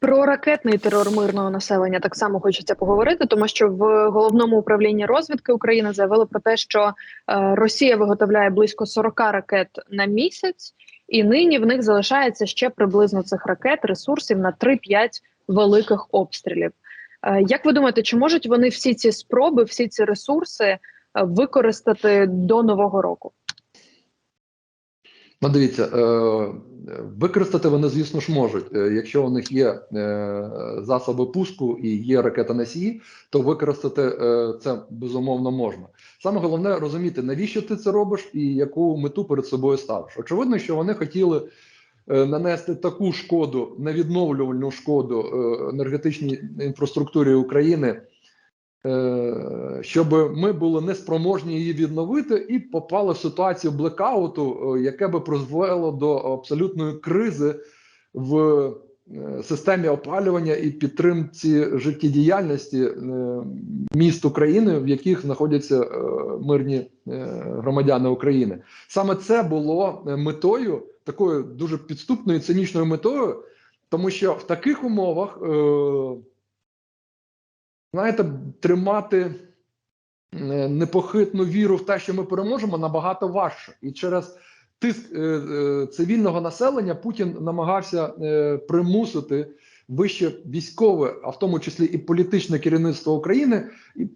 Про ракетний терор мирного населення так само хочеться поговорити, тому що в головному управлінні розвідки України заявили про те, що е, Росія виготовляє близько 40 ракет на місяць, і нині в них залишається ще приблизно цих ракет ресурсів на 3-5 великих обстрілів. Е, як ви думаєте, чи можуть вони всі ці спроби, всі ці ресурси е, використати до нового року? Ну, дивіться, е, використати вони, звісно ж, можуть. Е, Якщо у них є е, засоби пуску і є ракета-носії, то використати це безумовно можна. Саме головне розуміти, навіщо ти це робиш і яку мету перед собою ставиш. Очевидно, що вони хотіли нанести таку шкоду, невідновлювальну шкоду енергетичній інфраструктурі України. Е, щоб ми були неспроможні її відновити і попали в ситуацію блекауту, е, яке би призвело до абсолютної кризи в е, системі опалювання і підтримці життєдіяльності міст України, в яких знаходяться мирні громадяни України. Саме це було метою такою дуже підступною цинічною метою, тому що в таких умовах. Знаєте, тримати е, непохитну віру в те, що ми переможемо, набагато важче. І через тиск е, е, цивільного населення Путін намагався примусити вище військове, а в тому числі і політичне керівництво України,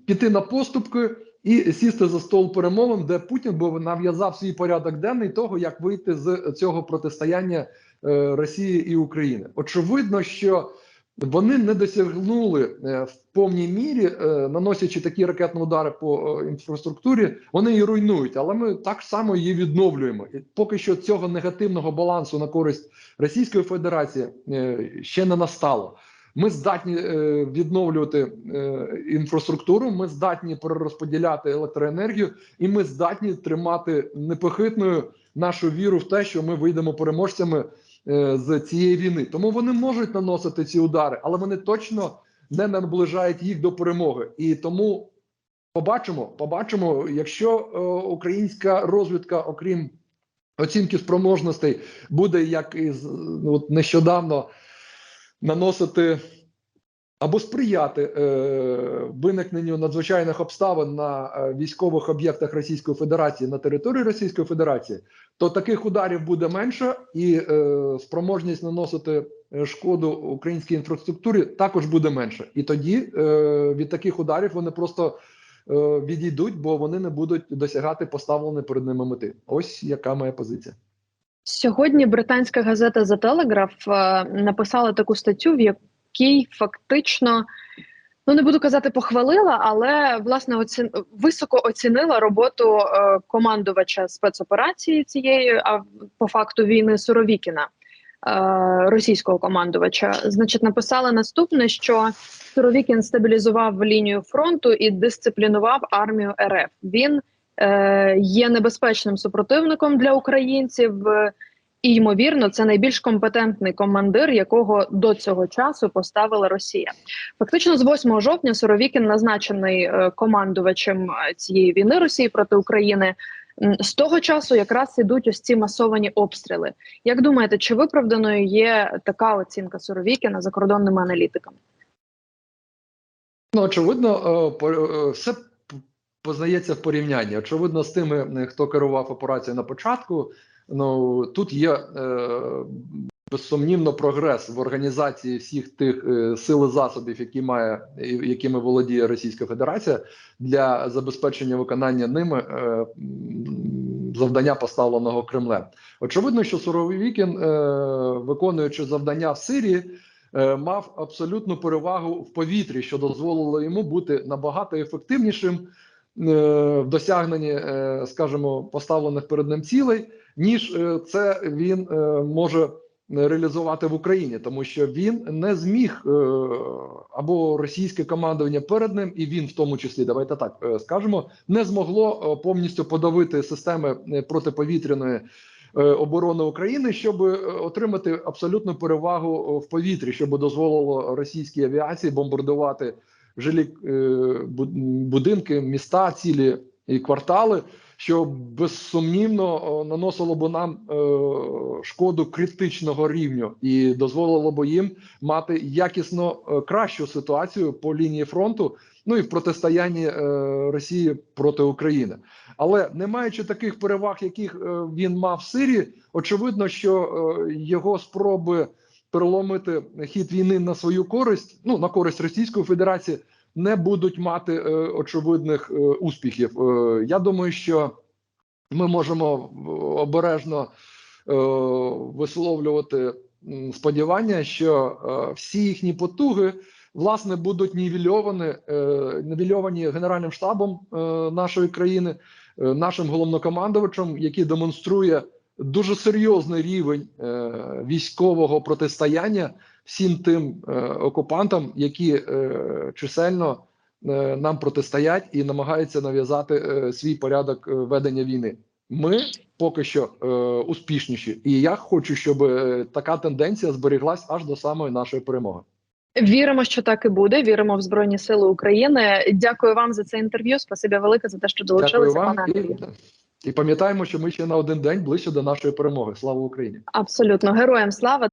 піти на поступки і сісти за стол перемовин, де Путін би нав'язав свій порядок денний того, як вийти з цього протистояння Росії і України. Очевидно, що вони не досягнули е, в повній мірі, е, наносячи такі ракетні удари по е, інфраструктурі, вони її руйнують, але ми так само її відновлюємо. І поки що цього негативного балансу на користь Російської Федерації ще не настало. Ми здатні відновлювати інфраструктуру, ми здатні перерозподіляти електроенергію, і ми здатні тримати непохитною нашу віру в те, що ми вийдемо переможцями з цієї війни. Тому вони можуть наносити ці удари, але вони точно не наближають їх до перемоги. І тому побачимо, побачимо, якщо е, українська розвідка, окрім оцінки спроможностей, буде як і ну, от нещодавно наносити. Або сприяти е, виникненню надзвичайних обставин на е, військових об'єктах Російської Федерації на території Російської Федерації, то таких ударів буде менше, і е, спроможність наносити е, шкоду українській інфраструктурі також буде менше. І тоді е, від таких ударів вони просто е, відійдуть, бо вони не будуть досягати поставленої перед ними мети. Ось яка моя позиція. Сьогодні британська газета The Telegraph е, написала таку статтю, в якій фактично, ну не буду казати, похвалила, але власне оці... високо оцінила роботу е, командувача спецоперації цієї, а по факту війни Суровікіна. е, Російського командувача, значить, написала наступне, що Суровікін стабілізував лінію фронту і дисциплінував армію РФ. Він е, є небезпечним супротивником для українців. І ймовірно, це найбільш компетентний командир, якого до цього часу поставила Росія. Фактично, з 8 жовтня Суровікін назначений е, командувачем е, цієї війни Росії проти України. З того часу якраз ідуть ось ці масовані обстріли. Як думаєте, чи виправданою є така оцінка Суровікіна закордонними аналітиками? Ну, очевидно, е, все познається в порівнянні. Очевидно, з тими, хто керував операцією на початку. Ну тут є е, безсумнівно прогрес в організації всіх тих е, сил і засобів, які має якими володіє Російська Федерація для забезпечення виконання ними е, завдання поставленого Кремлем. Очевидно, що Суровікін, е, виконуючи завдання в Сирії, е, мав абсолютну перевагу в повітрі, що дозволило йому бути набагато ефективнішим в досягненні, е, скажімо, поставлених перед ним цілей, ніж е, це він е, може реалізувати в Україні, тому що він не зміг е, або російське командування перед ним, і він в тому числі, давайте так е, скажемо, не змогло е, повністю подавити системи е, протиповітряної е, оборони України, щоб е, отримати абсолютну перевагу в повітрі, щоб дозволило російській авіації бомбардувати жилі е, будинки, міста, цілі і квартали. що безсумнівно наносило б нам е, шкоду критичного рівню і дозволило б їм мати якісно е, кращу ситуацію по лінії фронту, ну і в протистоянні е, Росії проти України. Але не маючи таких переваг, яких е, він мав в Сирії, очевидно, що е, його спроби переломити хід війни на свою користь, ну на користь Російської Федерації, не будуть мати е, очевидних е, успіхів. Е, я думаю, що ми можемо е, обережно е, висловлювати сподівання, що е, всі їхні потуги власне будуть нівельовані, е, нівельовані Генеральним штабом е, нашої країни, нашим головнокомандувачем, який демонструє дуже серйозний рівень е, військового протистояння всім тим е, окупантам, які е, чисельно е, нам протистоять і намагаються нав'язати е, свій порядок ведення війни. Ми поки що е, успішніші, і я хочу, щоб е, така тенденція зберіглась аж до самої нашої перемоги. Віримо, що так і буде. Віримо в Збройні Сили України. Дякую вам за це інтерв'ю. Спасибі велике за те, що Дякую долучилися. вам Пане Андрію. І пам'ятаємо, що ми ще на один день ближче до нашої перемоги. Слава Україні! Абсолютно героям слава.